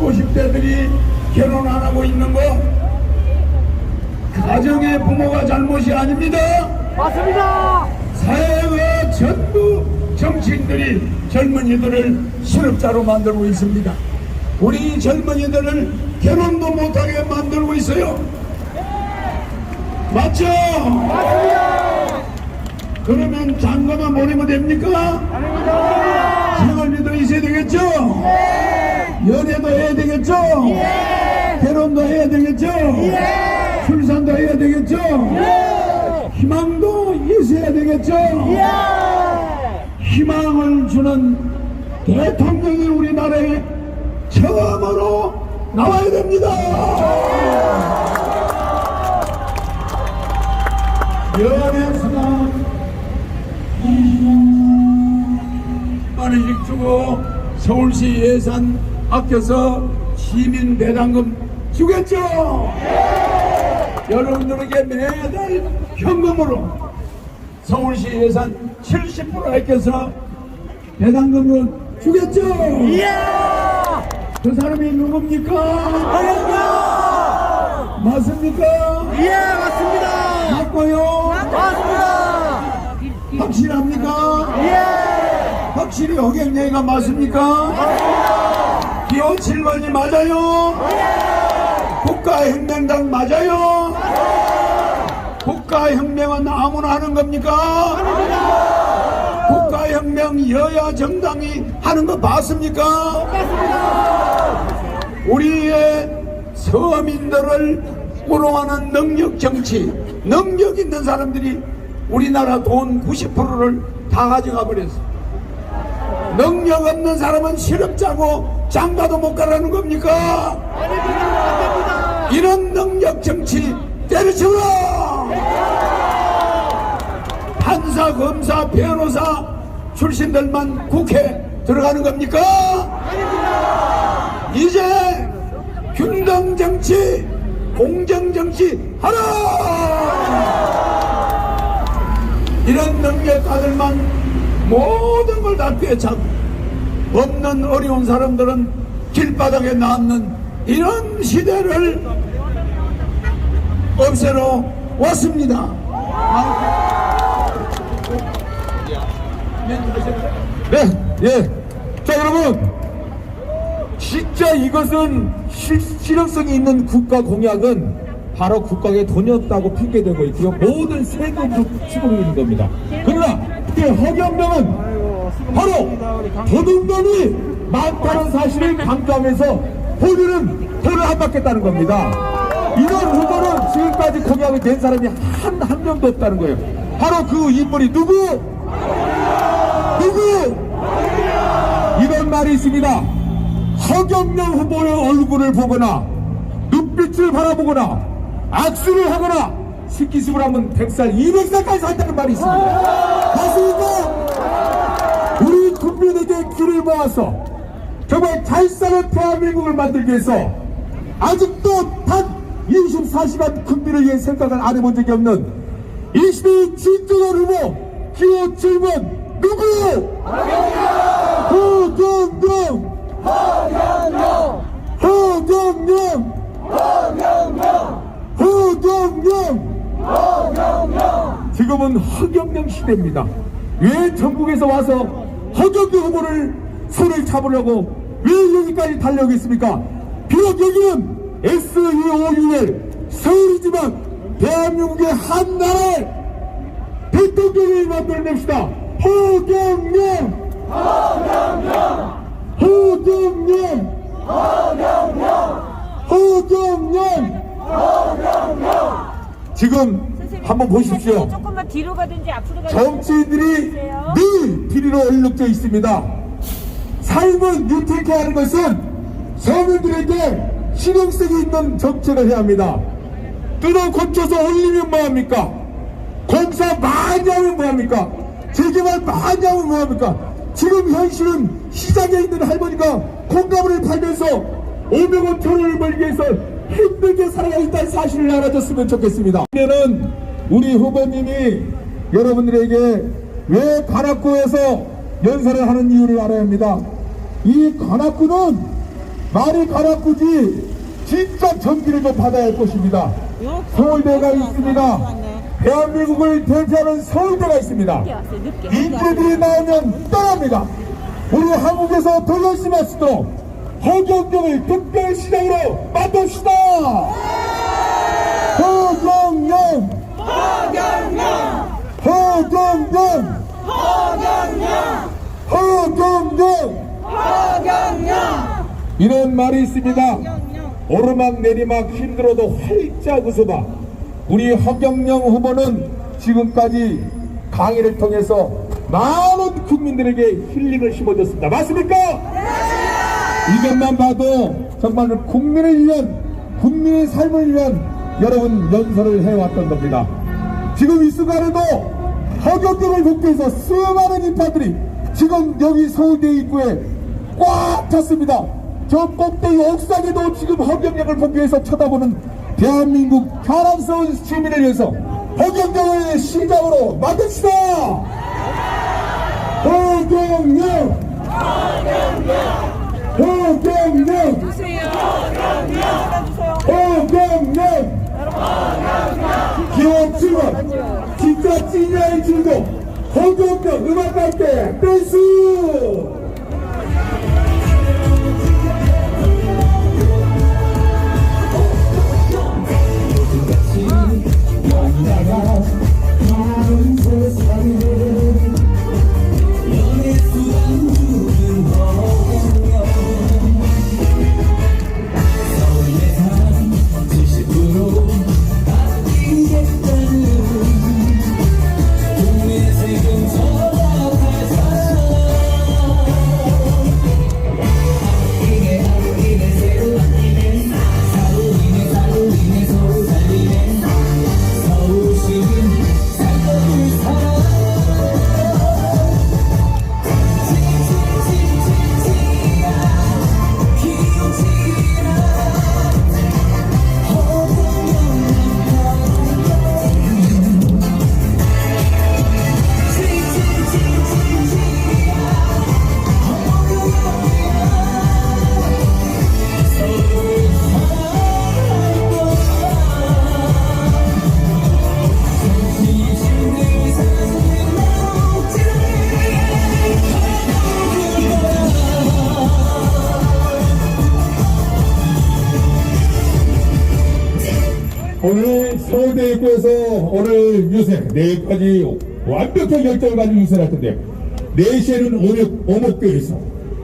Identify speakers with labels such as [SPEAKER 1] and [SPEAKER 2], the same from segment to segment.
[SPEAKER 1] 50대들이 결혼 안 하고 있는 거 가정의 부모가 잘못이 아닙니다.
[SPEAKER 2] 맞습니다.
[SPEAKER 1] 사회가 전부 정치인들이 젊은이들을 실업자로 만들고 있습니다. 우리 젊은이들을 결혼도 못하게 만들고 있어요. 맞죠? 그러면 장가만 보내면 됩니까? 생활비도 있어야 되겠죠? 연애도 해야 되겠죠? 결혼도 해야 되겠죠? 출산도 해야 되겠죠? 희망도 있어야 되겠죠? 희망을 주는 대통령이 우리나라에 처음으로 나와야 됩니다. 연애수당 20만 원씩 주고 서울시 예산 아껴서 시민 배당금 주겠죠? 여러분들에게 매달 현금으로 서울시 예산 70% 아껴서 배당금을 주겠죠? 그 사람이 누굽니까? 맞습니까?
[SPEAKER 2] 예, 맞습니다.
[SPEAKER 1] 맞고요.
[SPEAKER 2] 맞습니다.
[SPEAKER 1] 확실합니까?
[SPEAKER 2] 예.
[SPEAKER 1] 확실히 허경영이가 맞습니까? 기호 7번이 맞아요? 국가혁명당 맞아요? 국가혁명은 아무나 하는 겁니까? 국가혁명 여야 정당이 하는 거 봤습니까? 우리의 서민들을 꾸롱하는 능력 정치, 능력 있는 사람들이 우리나라 돈 90%를 다 가져가 버렸어. 능력 없는 사람은 실업 자고 장가도 못 가라는 겁니까? 이런 능력 정치 때려치우라! 판사, 검사, 변호사 출신들만 국회 들어가는 겁니까? 이제 균등 정치, 공정 정치 하라! 이런 능력가들만 모든 걸다 꿰차고 없는 어려운 사람들은 길바닥에 낳는 이런 시대를 없애러 왔습니다.
[SPEAKER 3] 네, 예. 자, 여러분. 진짜 이것은 실, 실효성이 있는 국가 공약은 바로 국가에 돈이 없다고 핑계대고 있고요. 모든 세금으로 있는 겁니다. 그러나 이 허경영은 바로 도둑놈이 많다는 사실을 강조하면서 본인은 돈을 안 받겠다는 겁니다. 이런 후보는 지금까지 공약이 된 사람이 한, 한 명도 없다는 거예요. 바로 그 인물이 누구? 누구? 이런 말이 있습니다. 허경영 후보의 얼굴을 보거나 눈빛을 바라보거나 악수를 하거나 식기습을 하면 100살, 200살까지 산다는 말이 있습니다. 맞습니까? 국민에게 귀를 모아서 정말 잘 사는 대한민국을 만들기 위해서 아직도 단 24시간 국민을 위해 생각을 안 해본 적이 없는 20대 진정한 후보 기호 7번 누구? 허경영! 허경영! 허경영! 지금은 허경영 시대입니다. 왜 전국에서 와서 허경영 후보를 손을 잡으려고 왜 여기까지 달려오겠습니까? 비록 여기는 SEOUL 서울이지만 대한민국의 한 나라의 대통령을 만들어냅시다. 허경영! 허경영! 허경영! 지금 한번 보십시오.
[SPEAKER 4] 조금만 뒤로 가든지 앞으로 가든지
[SPEAKER 3] 정치인들이. 늘 비리로 얼룩져 있습니다. 삶을 유택해 하는 것은 서민들에게 실용성이 있는 정책을 해야 합니다. 뜯어 고쳐서 올리면 뭐합니까? 공사 많이 하면 뭐합니까? 재개발 많이 하면 뭐합니까? 지금 현실은 시장에 있는 할머니가 콩나물을 팔면서 500원 천원을 벌기 위해서 힘들게 살아가 있다는 사실을 알아줬으면 좋겠습니다. 이제는 우리 후보님이 여러분들에게 왜 관악구에서 연설을 하는 이유를 알아야 합니다. 이 관악구는 말이 가라꾸지 진짜 전기를 좀 받아야 할 것입니다. 서울대가 있습니다. 대한민국을 대표하는 서울대가 있습니다. 인재들이 나오면 떠납니다. 우리 한국에서 더 열심히 할 수 있도록 허경영을 특별시장으로 만듭시다. 허경영. 허경영. 허경영. 이런 말이 있습니다. 오르막 내리막 힘들어도 활짝 웃어봐. 우리 허경영 후보는 지금까지 강의를 통해서 많은 국민들에게 힐링을 심어줬습니다. 맞습니까? 이것만 봐도 정말 국민을 위한 국민의 삶을 위한 여러분 연설을 해왔던 겁니다. 지금 이 순간에도 허경영을 국회에서 수많은 인파들이 지금 여기 서울대 입구에 꽉 찼습니다. 저 꼭대기 옥상에도 지금 허경영을 위해서 쳐다보는 대한민국 사랑스러운 시민을 위해서 허경영을 시장으로 만듭시다! 허경영! 허경영!
[SPEAKER 5] 주세요.
[SPEAKER 3] 허경영! 기호 7번 진짜 찐야의 주인공 허경영 음악할 때 댄스! 오늘 오늘 유세 내일까지 완벽한 결정을 가지고 유세를 할 텐데요. 4시에는 오목, 오목교에서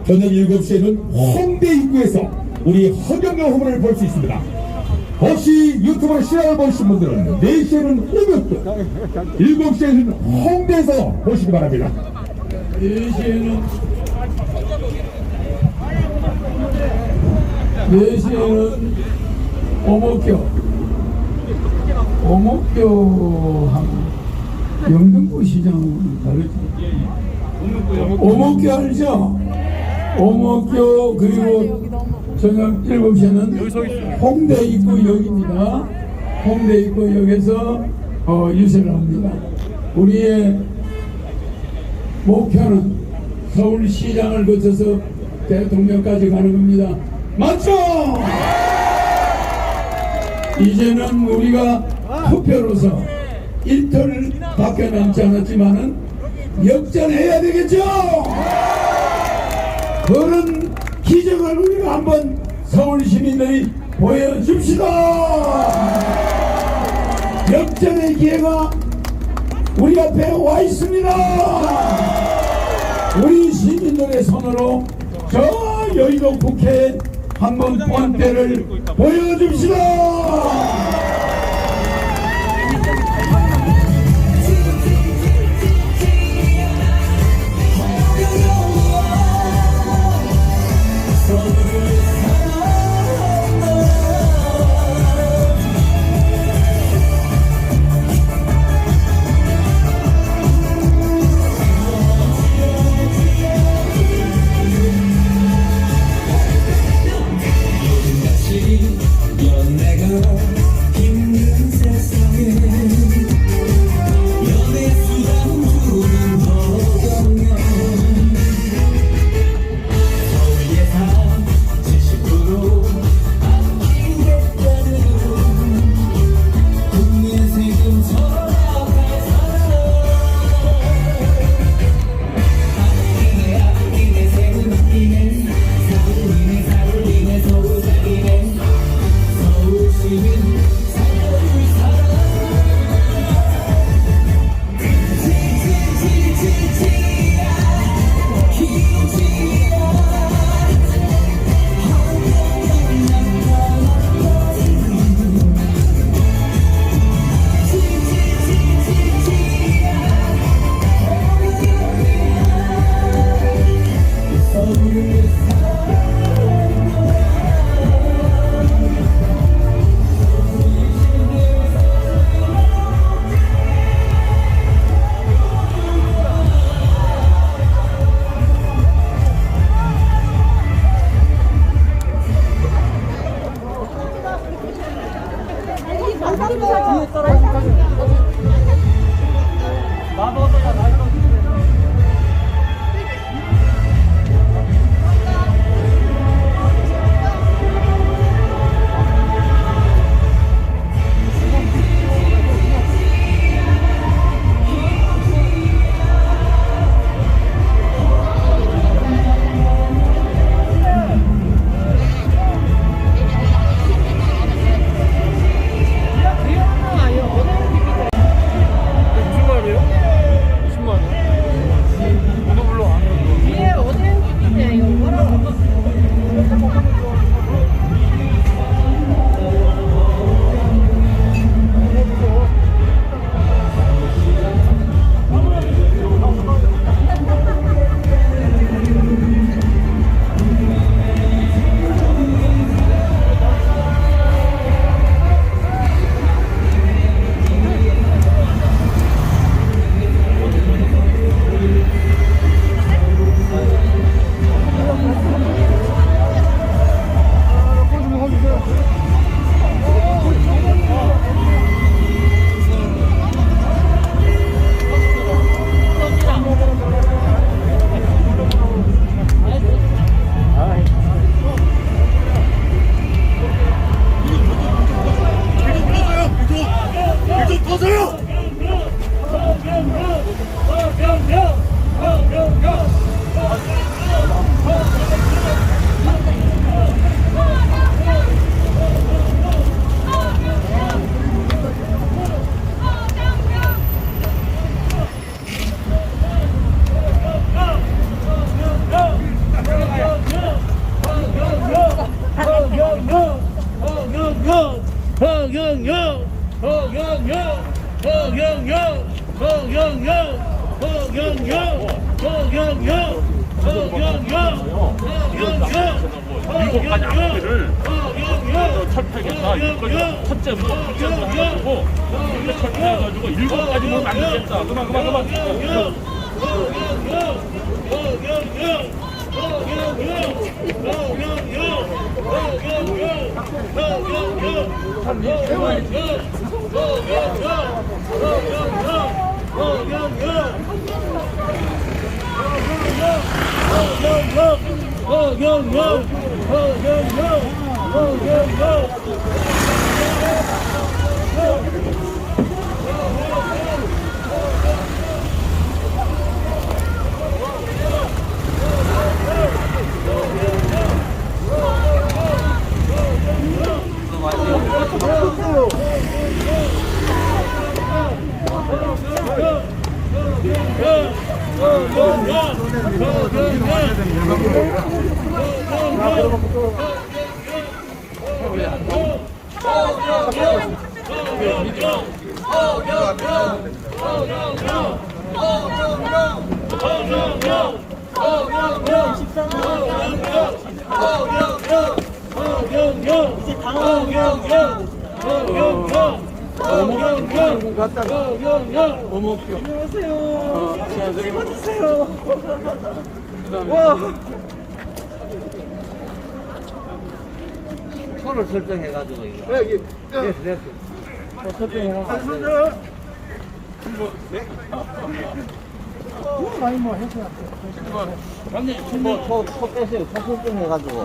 [SPEAKER 3] 저녁 7시에는 홍대 입구에서 우리 허경영 후보를 볼 수 있습니다. 혹시 유튜브로 시간을 보신 분들은 4시에는 오목교, 7시에는 홍대에서 보시기 바랍니다.
[SPEAKER 1] 4시에는 4시에는 오목교 오목교하고 영등포 시장은 다르죠 오목교 알죠? 오목교 그리고 저녁 7시에는 홍대 입구역입니다 홍대 입구역에서 어, 유세를 합니다 우리의 목표는 서울시장을 거쳐서 대통령까지 가는 겁니다. 맞죠? 이제는 우리가 투표로서 일터를 밖에 남지 않았지만은 역전해야 되겠죠? 그런 기적을 우리가 한번 서울 시민들이 보여줍시다! 역전의 기회가 우리 앞에 와 있습니다. 우리 시민들의 손으로 저 여의도 국회에 한번 본때를 보여줍시다.
[SPEAKER 6] 허경영 허경영 허경영 허경영 허경영 허경영 허경영
[SPEAKER 1] 일곱 가지 앞뒤를 철폐겠다. 이거까지 첫째 뭐 첫째 뭐 해가지고 이렇게 철폐해가지고 일곱 가지 뭐 만들겠다. 그만 그만 그만. go, go, go, go, go. 영!
[SPEAKER 6] 서로 설정해가지고 이거. 네, 네. 서 설정해가지고. 형님, 뭐, 저, 저 빼세요. 저 설정해가지고.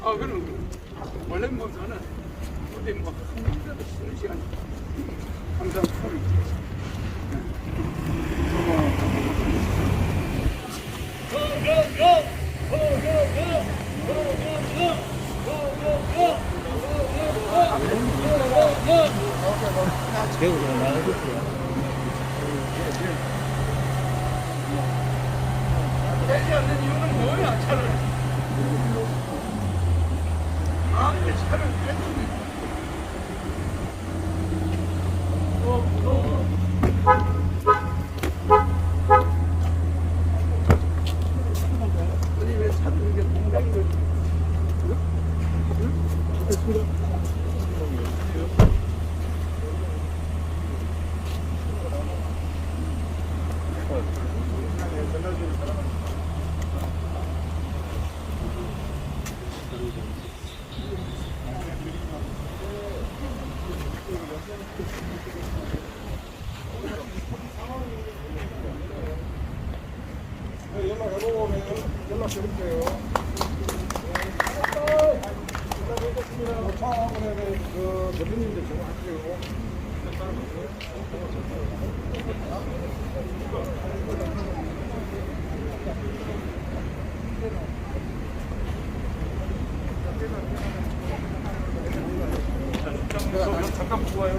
[SPEAKER 7] 아, 그럼 원래 뭐 저는 어디 뭐 쉬는 시간 항상 소리. 되지 않는 이유는 뭐야, 차를. 아, 동작이 잠깐 보고 와요.